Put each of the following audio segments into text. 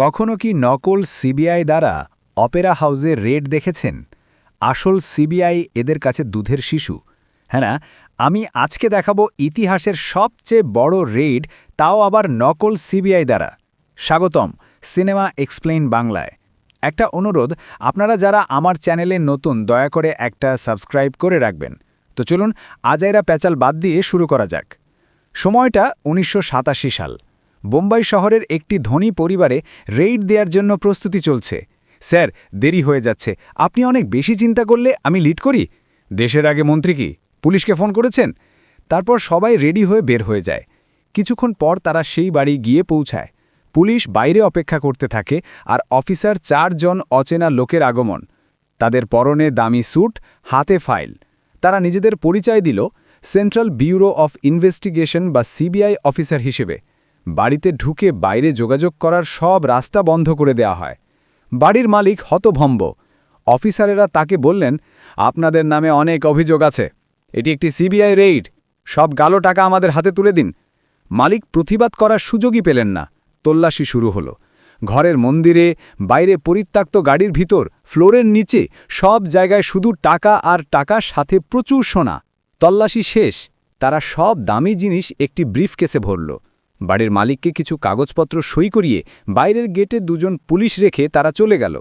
কখনো কি নকল সিবিআই দ্বারা অপেরা হাউসে রেড দেখেছেন? আসল সিবিআই এদের কাছে দুধের শিশু। হ্যাঁ না? আমি আজকে দেখাবো ইতিহাসের সবচেয়ে বড় রেড, তাও আবার নকল সিবিআই দ্বারা। স্বাগতম সিনেমা এক্সপ্লেইন বাংলায়। একটা অনুরোধ, আপনারা যারা আমার চ্যানেলে নতুন, দয়া করে একটা সাবস্ক্রাইব করে রাখবেন। তো চলুন, আজাইরা প্যাচাল বাদ দিয়ে শুরু করা যাক। সময়টা উনিশশো সাতাশি সাল। বোম্বাই শহরের একটি ধনী পরিবারে রেইড দেওয়ার জন্য প্রস্তুতি চলছে। স্যার, দেরি হয়ে যাচ্ছে। আপনি অনেক বেশি চিন্তা করলে আমি লিড করি? দেশের আগে মন্ত্রী কি? পুলিশকে ফোন করেছেন? তারপর সবাই রেডি হয়ে বের হয়ে যায়। কিছুক্ষণ পর তারা সেই বাড়ি গিয়ে পৌঁছায়। পুলিশ বাইরে অপেক্ষা করতে থাকে আর অফিসার চারজন অচেনা লোকের আগমন। তাদের পরনে দামি স্যুট, হাতে ফাইল। তারা নিজেদের পরিচয় দিল সেন্ট্রাল ব্যুরো অফ ইনভেস্টিগেশন বা সিবিআই অফিসার হিসেবে। বাড়িতে ঢুকে বাইরে যোগাযোগ করার সব রাস্তা বন্ধ করে দেয়া হয়। বাড়ির মালিক হতভম্ব। অফিসারেরা তাকে বললেন, আপনাদের নামে অনেক অভিযোগ আছে। এটি একটি সিবিআই রেইড। সব গালো টাকা আমাদের হাতে তুলে দিন। মালিক প্রতিবাদ করার সুযোগই পেলেন না। তল্লাশি শুরু হলো। ঘরের মন্দিরে, বাইরে পরিত্যক্ত গাড়ির ভিতর, ফ্লোরের নিচে, সব জায়গায় শুধু টাকা আর টাকার সাথে প্রচুর সোনা। তল্লাশি শেষ। তারা সব দামি জিনিস একটি ব্রিফকেসে ভরল। বাড়ির মালিককে কিছু কাগজপত্র সই করিয়ে বাইরের গেটে দুজন পুলিশ রেখে তারা চলে গেল।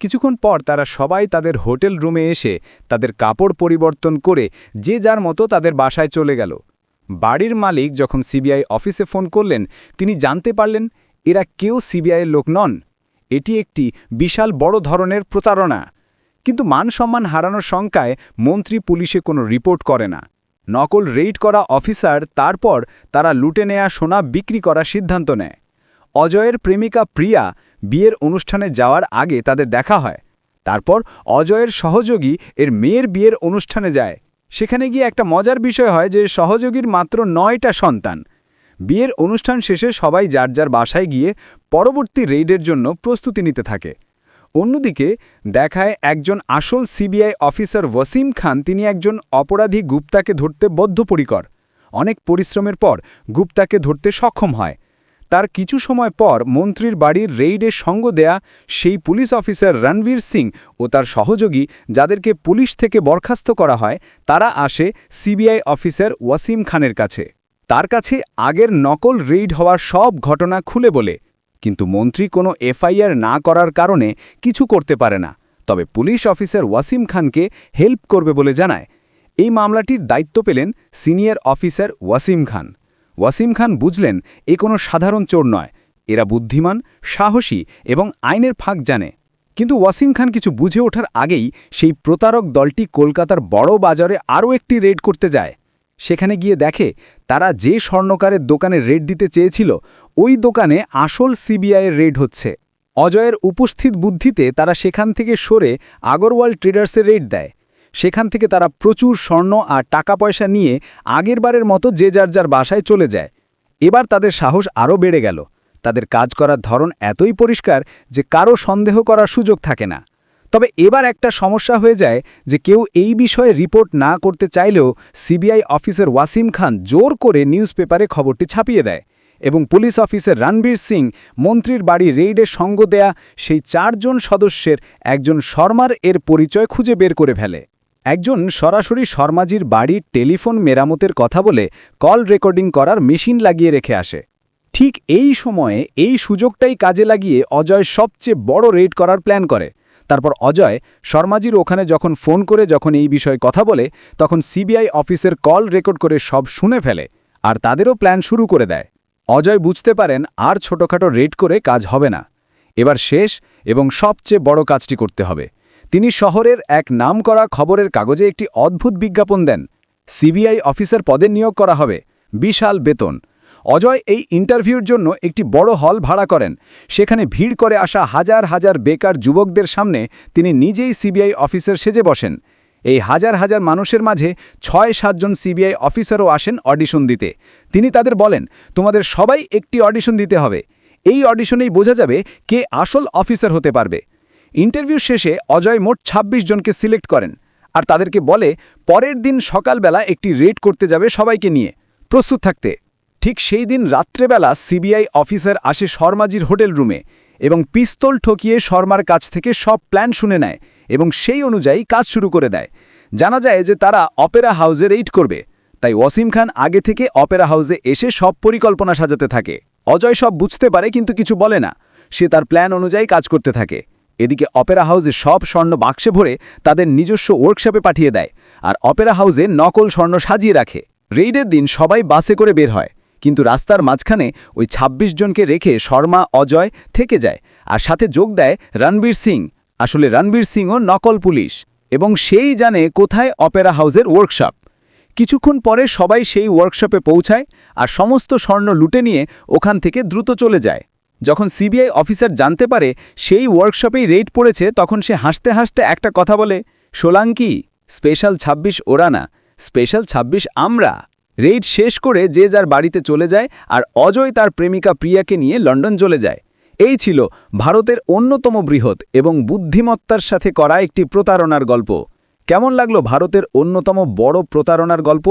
কিছুক্ষণ পর তারা সবাই তাদের হোটেল রুমে এসে তাদের কাপড় পরিবর্তন করে যে যার মতো তাদের বাসায় চলে গেল। বাড়ির মালিক যখন সিবিআই অফিসে ফোন করলেন, তিনি জানতে পারলেন, এরা কেউ সিবিআইয়ের লোক নন। এটি একটি বিশাল বড় ধরনের প্রতারণা। কিন্তু মান সম্মান হারানোর শঙ্কায় মন্ত্রী পুলিশে কোনো রিপোর্ট করে না। নকল রেইড করা অফিসার তারপর তারা লুটে নেয়া সোনা বিক্রি করার সিদ্ধান্ত নেয়। অজয়ের প্রেমিকা প্রিয়া বিয়ের অনুষ্ঠানে যাওয়ার আগে তাদের দেখা হয়। তারপর অজয়ের সহযোগী এর মেয়ের বিয়ের অনুষ্ঠানে যায়। সেখানে গিয়ে একটা মজার বিষয় হয় যে সহযোগীর মাত্র নয়টা সন্তান। বিয়ের অনুষ্ঠান শেষে সবাই যার যার বাসায় গিয়ে পরবর্তী রেইডের জন্য প্রস্তুতি নিতে থাকে। অন্যদিকে দেখায় একজন আসল সিবিআই অফিসার ওয়াসিম খান। তিনি একজন অপরাধী গুপ্তাকে ধরতে বদ্ধপরিকর। অনেক পরিশ্রমের পর গুপ্তাকে ধরতে সক্ষম হয়। তার কিছু সময় পর মন্ত্রীর বাড়ির রেইডে সঙ্গ দেয়া সেই পুলিশ অফিসার রণবীর সিং ও তার সহযোগী, যাদেরকে পুলিশ থেকে বরখাস্ত করা হয়, তারা আসে সিবিআই অফিসার ওয়াসিম খানের কাছে। তার কাছে আগের নকল রেইড হওয়ার সব ঘটনা খুলে বলে। কিন্তু মন্ত্রী কোনো এফআইআর না করার কারণে কিছু করতে পারে না। তবে পুলিশ অফিসার ওয়াসিম খানকে হেল্প করবে বলে জানায়। এই মামলাটির দায়িত্ব পেলেন সিনিয়র অফিসার ওয়াসিম খান। ওয়াসিম খান বুঝলেন, এ কোনো সাধারণ চোর নয়। এরা বুদ্ধিমান, সাহসী এবং আইনের ফাঁক জানে। কিন্তু ওয়াসিম খান কিছু বুঝে ওঠার আগেই সেই প্রতারক দলটি কলকাতার বড় বাজারে আরও একটি রেড করতে যায়। সেখানে গিয়ে দেখে তারা যে স্বর্ণকারের দোকানে রেড দিতে চেয়েছিল, ওই দোকানে আসল সিবিআইয়ের রেড হচ্ছে। অজয়ের উপস্থিত বুদ্ধিতে তারা সেখান থেকে সরে আগরওয়াল ট্রেডার্সের রেড দেয়। সেখান থেকে তারা প্রচুর স্বর্ণ আর টাকা পয়সা নিয়ে আগেরবারের মতো যে যার যার বাসায় চলে যায়। এবার তাদের সাহস আরও বেড়ে গেল। তাদের কাজ করার ধরন এতই পরিষ্কার যে কারও সন্দেহ করার সুযোগ থাকে না। তবে এবার একটা সমস্যা হয়ে যায় যে কেউ এই বিষয়ে রিপোর্ট না করতে চাইলেও সিবিআই অফিসার ওয়াসিম খান জোর করে নিউজ পেপারে খবরটি ছাপিয়ে দেয় এবং পুলিশ অফিসার রণবীর সিং, মন্ত্রীর বাড়ি রেইডে সঙ্গ দেয়া সেই চারজন সদস্যের একজন শর্মার এর পরিচয় খুঁজে বের করে ফেলে। একজন সরাসরি শর্মাজির বাড়ির টেলিফোন মেরামতের কথা বলে কল রেকর্ডিং করার মেশিন লাগিয়ে রেখে আসে। ঠিক এই সময়ে এই সুযোগটাই কাজে লাগিয়ে অজয় সবচেয়ে বড় রেড করার প্ল্যান করে। তারপর অজয় শর্মাজির ওখানে যখন ফোন করে যখন এই বিষয়ে কথা বলে, তখন সিবিআই অফিসের কল রেকর্ড করে সব শুনে ফেলে আর তাদেরও প্ল্যান শুরু করে দেয়। অজয় বুঝতে পারেন আর ছোটখাটো রেড করে কাজ হবে না। এবার শেষ এবং সবচেয়ে বড় কাজটি করতে হবে। তিনি শহরের এক নাম করা খবরের কাগজে একটি অদ্ভুত বিজ্ঞাপন দেন। সিবিআই অফিসার পদে নিয়োগ করা হবে। বিশাল বেতন। অজয় এই ইন্টারভিউর জন্য একটি বড় হল ভাড়া করেন। সেখানে ভিড় করে আসা হাজার হাজার বেকার যুবকদের সামনে তিনি নিজেই সিবিআই অফিসার সেজে বসেন। এই হাজার হাজার মানুষের মাঝে ছয় সাতজন সিবিআই অফিসারও আসেন অডিশন দিতে। তিনি তাদের বলেন, তোমাদের সবাই একটি অডিশন দিতে হবে। এই অডিশনেই বোঝা যাবে কে আসল অফিসার হতে পারবে। ইন্টারভিউ শেষে অজয় মোট ২৬ জনকে সিলেক্ট করেন আর তাদেরকে বলে, পরের দিন সকালবেলা একটি রেড করতে যাবে সবাইকে নিয়ে। প্রস্তুত থাকতে। ঠিক সেই দিন রাত্রেবেলা সিবিআই অফিসার আসে শর্মাজির হোটেল রুমে এবং পিস্তল ঠকিয়ে শর্মার কাছ থেকে সব প্ল্যান শুনে নেয় এবং সেই অনুযায়ী কাজ শুরু করে দেয়। জানা যায় যে তারা অপেরা হাউজে রেইড করবে। তাই ওয়াসিম খান আগে থেকে অপেরা হাউসে এসে সব পরিকল্পনা সাজাতে থাকে। অজয় সব বুঝতে পারে কিন্তু কিছু বলে না। সে তার প্ল্যান অনুযায়ী কাজ করতে থাকে। এদিকে অপেরা হাউসে সব স্বর্ণ বাক্সে ভরে তাদের নিজস্ব ওয়ার্কশপে পাঠিয়ে দেয়। আর অপেরা হাউসে নকল স্বর্ণ সাজিয়ে রাখে। রেইডের দিন সবাই বাসে করে বের হয়। কিন্তু রাস্তার মাঝখানে ওই ২৬ জনকে রেখে শর্মা, অজয় থেকে যায় আর সাথে যোগ দেয় রণবীর সিং। আসলে রণবীর সিংও নকল পুলিশ এবং সেই জানে কোথায় অপেরা হাউসের ওয়ার্কশপ কিছুক্ষণ পরে সবাই সেই ওয়ার্কশপে পৌঁছায় আর সমস্ত স্বর্ণ লুটে নিয়ে ওখান থেকে দ্রুত চলে যায়। যখন সিবিআই অফিসার জানতে পারে সেই ওয়ার্কশপেই রেড পড়েছে, তখন সে হাসতে হাসতে একটা কথা বলে, সোলাঙ্কি স্পেশাল ২৬ ওরা না স্পেশাল ২৬ আমরা। রেড শেষ করে যে যার বাড়িতে চলে যায় আর অজয় তার প্রেমিকা প্রিয়াকে নিয়ে লন্ডন চলে যায়। এই ছিল ভারতের অন্যতম বৃহৎ এবং বুদ্ধিমত্তার সাথে করা একটি প্রতারণার গল্প। কেমন লাগল ভারতের অন্যতম বড় প্রতারণার গল্প?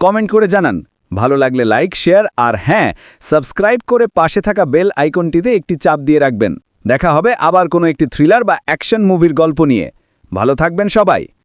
কমেন্ট করে জানান। ভালো লাগলে লাইক, শেয়ার আর হ্যাঁ সাবস্ক্রাইব করে পাশে থাকা বেল আইকনটিতে একটি চাপ দিয়ে রাখবেন। দেখা হবে আবার কোনো একটি থ্রিলার বা অ্যাকশন মুভির গল্প নিয়ে। ভালো থাকবেন সবাই।